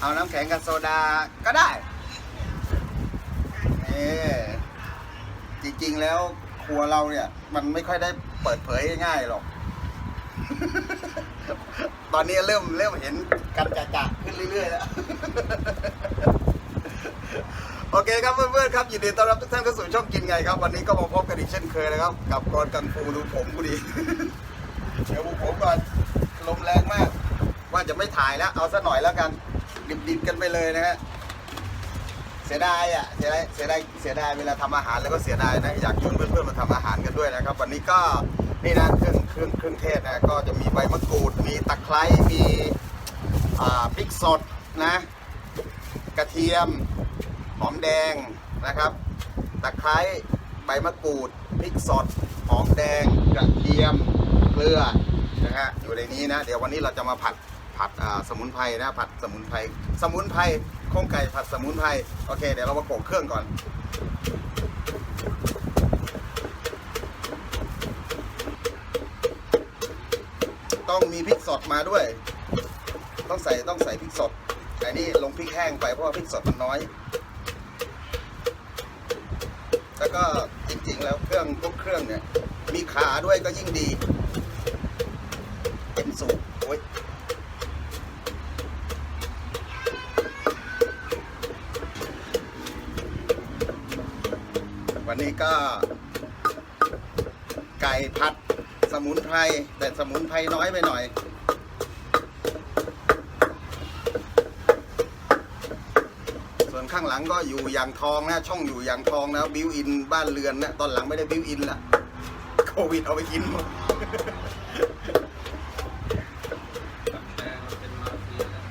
เอาน้ำแข็งกับโซดาก็ได้นี่จริงๆแล้วครัวเราเนี่ย มันไม่ค่อยได้เปิดเผยง่ายๆหรอก ตอนนี้เริ่มเริ่มเห็นกันจะๆขึ้นเรื่อยๆแล้วโอเคครับเพื่อนๆครับยินดีต้อนรับทุกท่านเข้าสู่ช่องกินไงครับ วันนี้ก็มาพบกันอีกเช่นเคยนะครับ กับกรกังฟูดูผมกูดีเดี๋ยวผมก่อนลมแรงมาก ว่าจะไม่ถ่ายแล้ว เอาซะหน่อยแล้วกัน ดิบๆกันไปเลยนะฮะเสียดายอะเสียดายเสียดายเสียดายเวลาทำอาหารแล้วก็เสียดายนะอยากชวนเพื่อนๆมาทำอาหารกันด้วยนะครับ วันนี้ก็นี่นะเครื่องเครื่องเครื่องเทศนะก็จะมีใบมะกรูดมีตะไคร้มีอ่าพริกสดนะ กระเทียมหอมแดงนะครับ ตะไคร้ใบมะกรูดพริกสดหอมแดงกระเทียมเกลือนะฮะอยู่ในนี้นะ เดี๋ยววันนี้เราจะมาผัด ผัดสมุนไพรนะผัดสมุนไพรสมุนไพรโครงไก่ผัดสมุนไพรโอเค เดี๋ยวเรามาโขลกเครื่องก่อนต้องมีพริกสดมาด้วย ต้องใส่ต้องใส่พริกสดแต่นี่ลงพริกแห้งไปเพราะว่าพริกสดมันน้อย แล้วก็จริงๆแล้วเครื่องพวกเครื่องเนี่ย มีขาด้วยก็ยิ่งดี เป็นสูตรโอ้ย นนี้ก็ ไก่ผัดสมุนไพรแต่สมุนไพรน้อยไปหน่อย ส่วนข้างหลังก็อยู่อย่างทองนะ ช่องอยู่อย่างทองนะบิวอินบ้านเรือนนะตอนหลังไม่ได้บิวอินละโควิดเอาไปกินหมด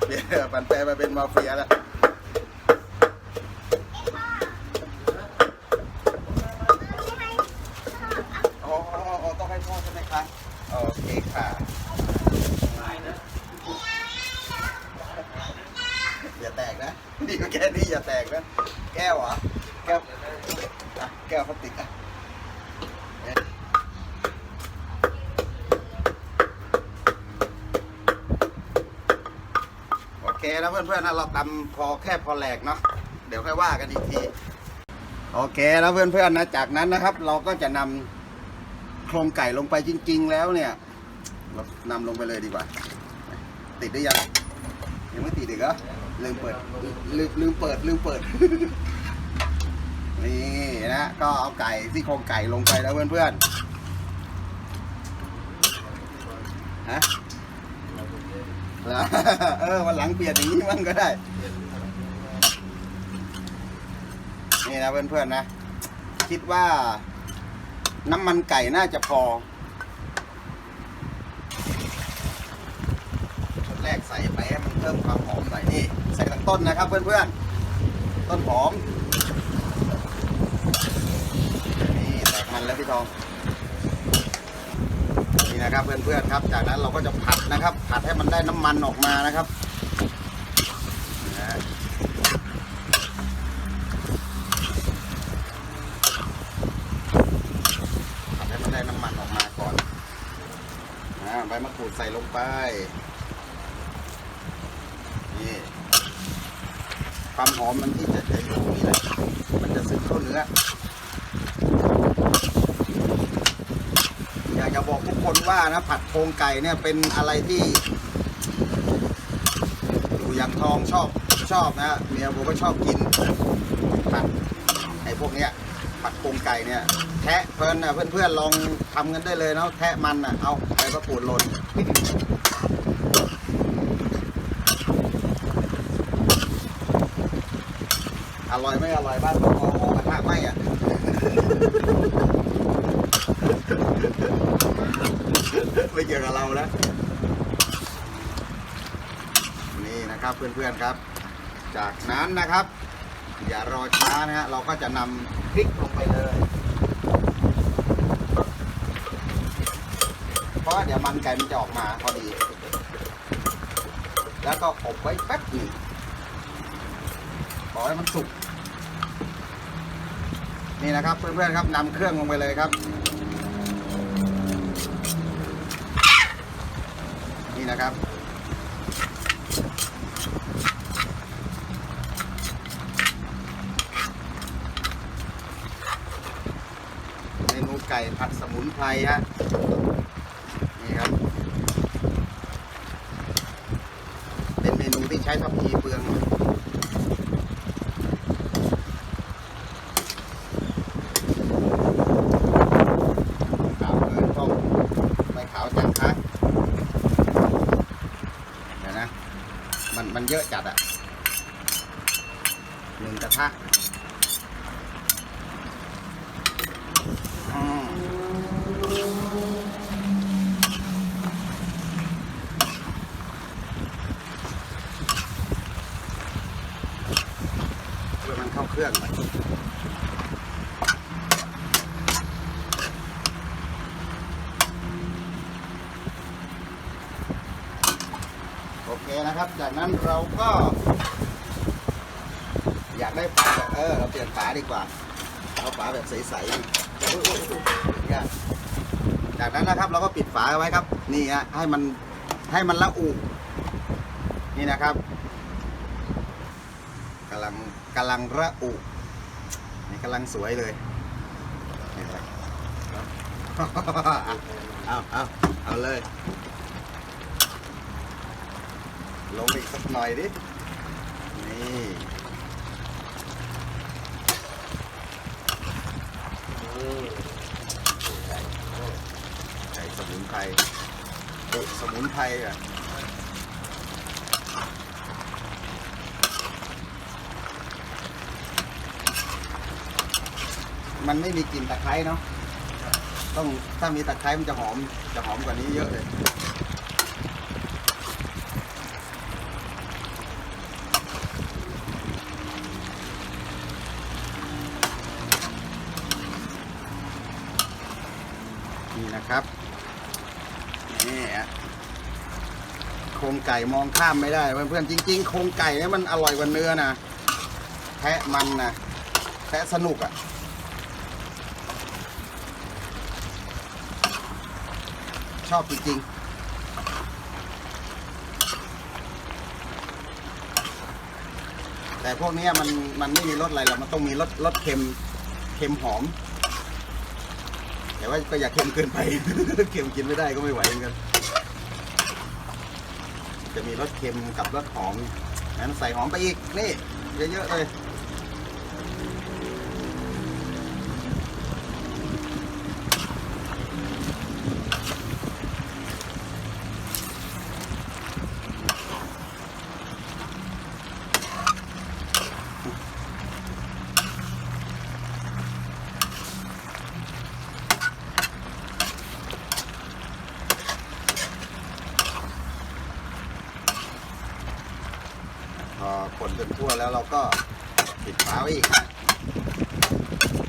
เดี๋ยวปันแปรมาเป็นมาเฟียแล้วอ๋ออ๋ออ๋อต้องให้พ่อใช่ไหมคะโอเคค่ะอย่าแตกนะ ดีกว่าแค่นี้อย่าแตกนะ แก้วเหรอ แก้วอะแก้วพลาสติกอะโอเคนะเพื่อนๆนะเราตำพอแค่พอแหลกเนาะ เดี๋ยวค่อยว่ากันอีกทีโอเคแล้วเพื่อนๆนะจากนั้นนะครับ เราก็จะนำโครงไก่ลงไปจริง ๆ แล้วเนี่ย เรานำลงไปเลยดีกว่า ติดได้ยังยังไม่ติดอีกเหรอ ลืมเปิดลืมลืมเปิดลืมเปิด นี่นะ ก็เอาไก่ที่โครงไก่ลงไปแล้วเพื่อนๆฮะเออวันหลังเปลี่ยนอย่างนี้มั่งก็ได้ นี่นะเพื่อนๆนะ คิดว่าน้ำมันไก่น่าจะพอชุด แรกใส่ไปให้มันเพิ่มความหอมหน่อยนี่ใส่ทั้งต้นนะครับเพื่อนๆ ต้นหอม นี่แตกมันแล้วพี่ทอง นี่นะครับเพื่อนๆครับ จากนั้นเราก็จะผัดนะครับ ผัดให้มันได้น้ำมันออกมานะครับนะผัดให้มันได้น้ำมันออกมาก่อนอ่าใบมะกรูดใส่ลงไป นี่ ความหอมมันที่จะจะอยู่นี่แหละมันจะซึมเข้าเนื้อ อยากจะบอกทุกคนว่านะ ผัดโครงไก่เนี่ยเป็นอะไรที่อยู่อย่างทองชอบชอบนะเมียผมก็ชอบกินผัดไอ้พวกเนี้ยผัดโครงไก่เนี่ย แทะเพลินนะเพื่อนๆลองทำกันได้เลยเนาะแทะมันอะเอาไปประกูดลน อร่อยไม่อร่อยบ้านต้องเอาหมูกระทะไหมอะไม่เกี่ยวกับเราแล้วนี่นะครับเพื่อนๆครับ จากนั้นนะครับ อย่ารอช้านะฮะเราก็จะนำพริกลงไปเลย เพราะเดี๋ยวมันไก่มันจะออกมาพอดี แล้วก็อบไว้แป๊บหนึ่งขอให้มันสุก นี่นะครับเพื่อนๆครับนำเครื่องลงไปเลยครับ นี่นะครับ เมนูไก่ผัดสมุนไพรฮะ เยอะจัดอะหนึ่งกระทะอืมเพื่อมันเข้าเครื่องหน่อย โอเค นะครับ จากนั้นเราก็ อยากได้ฝาแบบเออเราเปลี่ยนฝาดีกว่า เอาฝาแบบใสๆเนี่ยจากนั้นนะครับ เราก็ปิดฝาไว้ครับ นี่ฮะให้มันให้มันละอุนี่นะครับกำลังกำลังระอุนี่กำลังสวยเลยนี่ครับเอาเอาเอาเลย ลงอีกสักหน่อยดิ นี่ไก่สมุนไพรปุสมุนไพรอะมันไม่มีกลิ่นตะไคร้เนาะ ต้องถ้ามีตะไคร้มันจะหอม จะหอมกว่านี้เยอะเลย นี่ฮะโครงไก่มองข้ามไม่ได้เพื่อนๆจริง ๆ โครงไก่เนี่ยมันอร่อยกว่าเนื้อนะแทะมันนะแทะสนุกอะ่ะชอบจริงๆแต่พวกนี้มันมันไม่มีรสอะไรหรอกมันต้องมีรสรสเค็มเค็มหอม แต่ว่าก็อยากเค็มเกินไป เค็มกินไม่ได้ก็ไม่ไหวเหมือนกัน จะมีรสเค็มกับรสหอมนั้นใส่หอมไปอีกนี่เยอะๆเลย นจนทั่วแล้วเราก็ปิดฝาไว้อีก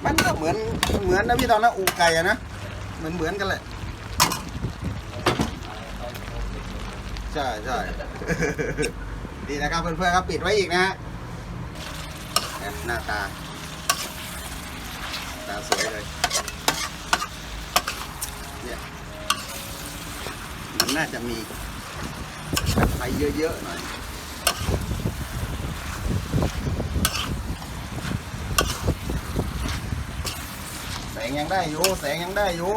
มันก็เหมือนเหมือนนะพี่ตอนนั้นอูไก่อะนะเหมือนเหมือนกันเลยใช่ใช่ดีนะครับเพื่อนๆครับปิดไว้อีกนะฮะหน้าตาตาสวยเลยเนี่ยมันน่าจะมีไฟเยอะๆหน่อย งยังได้อยู่ แสงยังได้อยู่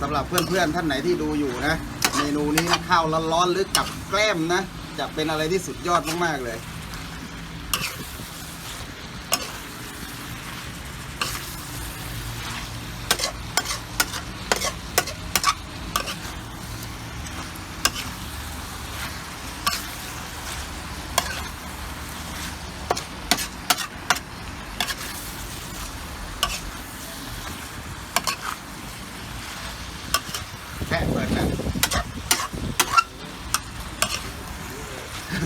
สำหรับเพื่อนๆท่านไหนที่ดูอยู่นะ เมนูนี้นะข้าวร้อนๆหรือกับแกล้มนะ จะเป็นอะไรที่สุดยอดมากๆเลย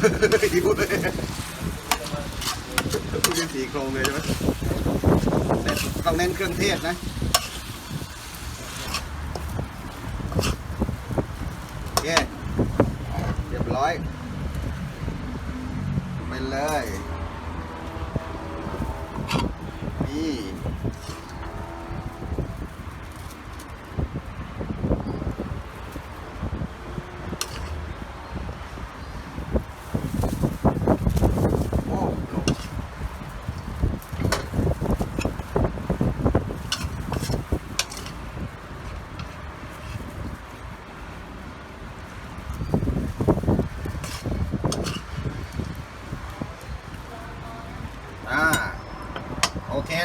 หิวเลยพูดเป็นสีโครงเลยใช่ไหมแต่ต้องเน้นเครื่องเทศนะโอเคเรียบร้อยไปเลยนี่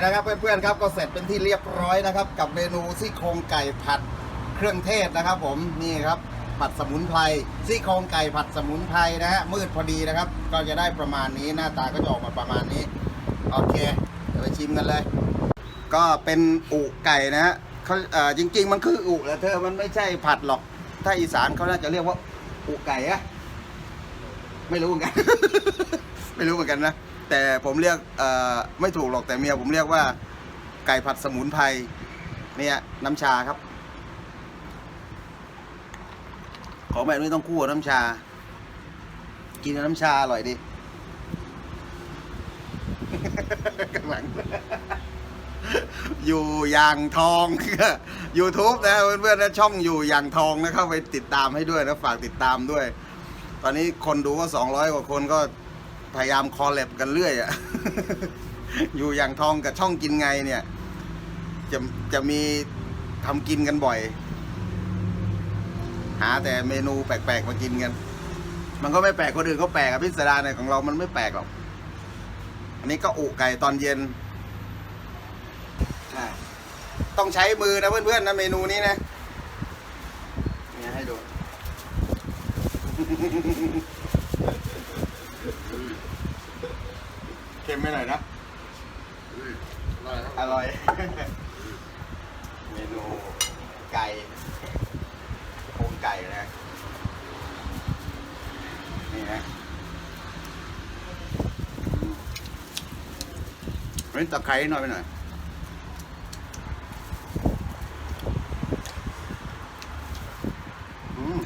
นะครับเพื่อนๆครับก็เสร็จเป็นที่เรียบร้อยนะครับ กับเมนูซี่โครงไก่ผัดเครื่องเทศนะครับ ผมนี่ครับผัดสมุนไพรซี่โครงไก่ผัดสมุนไพรนะฮะมืดพอดีนะครับ ก็จะได้ประมาณนี้หน้าตาก็จะออกมาประมาณนี้โอเคเดี๋ยวไปชิมกันเลย ก็เป็นอุไก่นะฮะเขาเอ่อจริง ๆ มันคืออุแหละเธอมันไม่ใช่ผัดหรอก ถ้าอีสานเขาน่าจะเรียกว่าอุไก่อะไม่รู้เหมือนกัน ไม่รู้เหมือนกันนะ แต่ผมเรียกไม่ถูกหรอกแต่เมียผมเรียกว่า ไก่ผัดสมุนไพรเนี่ยน้ำชาครับ ของแบบนี้ต้องคู่กับน้ำชา กินกับน้ำชาอร่อยดีกำลังอยู่อย่างทอง YouTube นะเพื่อนๆนะช่องอยู่อย่างทองนะเข้าไปติดตามให้ด้วยนะฝากติดตามด้วย ตอนนี้คนดูก็ 200 กว่าคนก็ พยายามคอลแลบกันเรื่อยอะ อยู่อย่างทองกับช่องกินไงเนี่ย จะจะมีทำกินกันบ่อย หาแต่เมนูแปลกๆมากินกัน มันก็ไม่แปลกคนอื่นเขาแปลกอะพิสดารเนี่ยของเรามันไม่แปลกหรอก อันนี้ก็อุไก่ตอนเย็น ต้องใช้มือนะเพื่อนๆนะเมนูนี้นะเนี่ยให้ดู เค็มไปหน่อยนะ อร่อย เมนูไก่โครงไก่นะ นี่นะอืมเฮ้ยตะไคร้หน่อยไปหน่อยอืม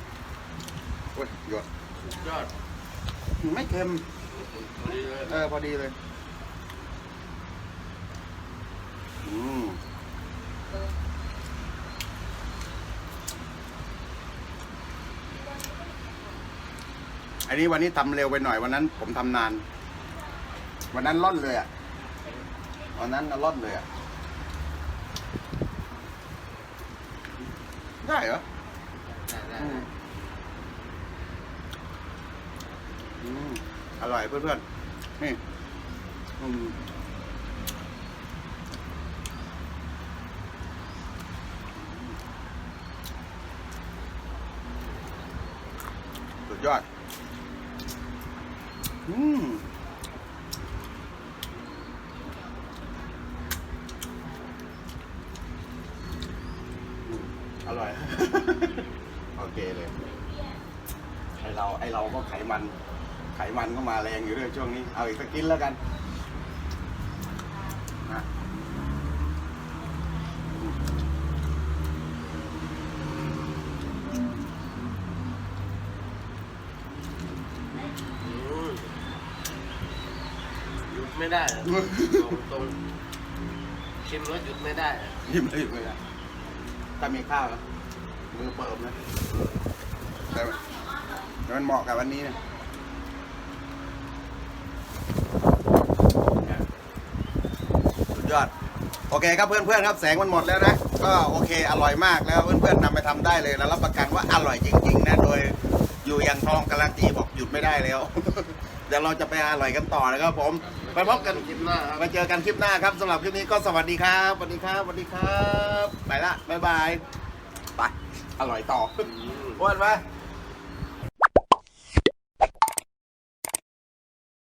โอ้ยหยดยอด ไม่เค็มพอดีเลยเออ พอดีเลย อันนี้วันนี้ทำเร็วไปหน่อยวันนั้น ผมทำนาน วันนั้นร่อนเลยอะวันนั้นน่ะร่อนเลยอะได้เหรอได้ได้อืมอืมอร่อยเพื่อนๆ นี่อืมสุดยอด อืมอร่อย โอเคเลย ไอเราไอเราก็ไขมัน ไขมันก็มาแรงอยู่เรื่อยช่วงนี้ เอาอีกสักกินแล้วกันนะ อืมหยุด ไม่ได้อะตรงตรงชิมแล้วหยุดไม่ได้อะยิ้มเลยเลยอะถ้ามีข้าวนะมือเปิบนะแต่แต่มันเหมาะกับวันนี้นะสุดยอด โอเคครับเพื่อนๆครับแสงมันหมดแล้วนะ ก็โอเคอร่อยมากแล้วเพื่อนๆนำไปทำได้เลยแล้วรับประกันว่าอร่อยจริงๆนะโดยอยู่อย่างทองการันตีบอกหยุดไม่ได้แล้ว ดี๋ยวเราจะไปอร่อยกันต่อนะครับผม ไปพบกันคลิปหน้าครับมาเจอกันคลิปหน้าครับสำหรับคลิปนี้ก็สวัสดีครับสวัสดีครับสวัสดีครับ ไปละบ๊ายบาย ไป อร่อยต่ออืมอ้วนไหมอ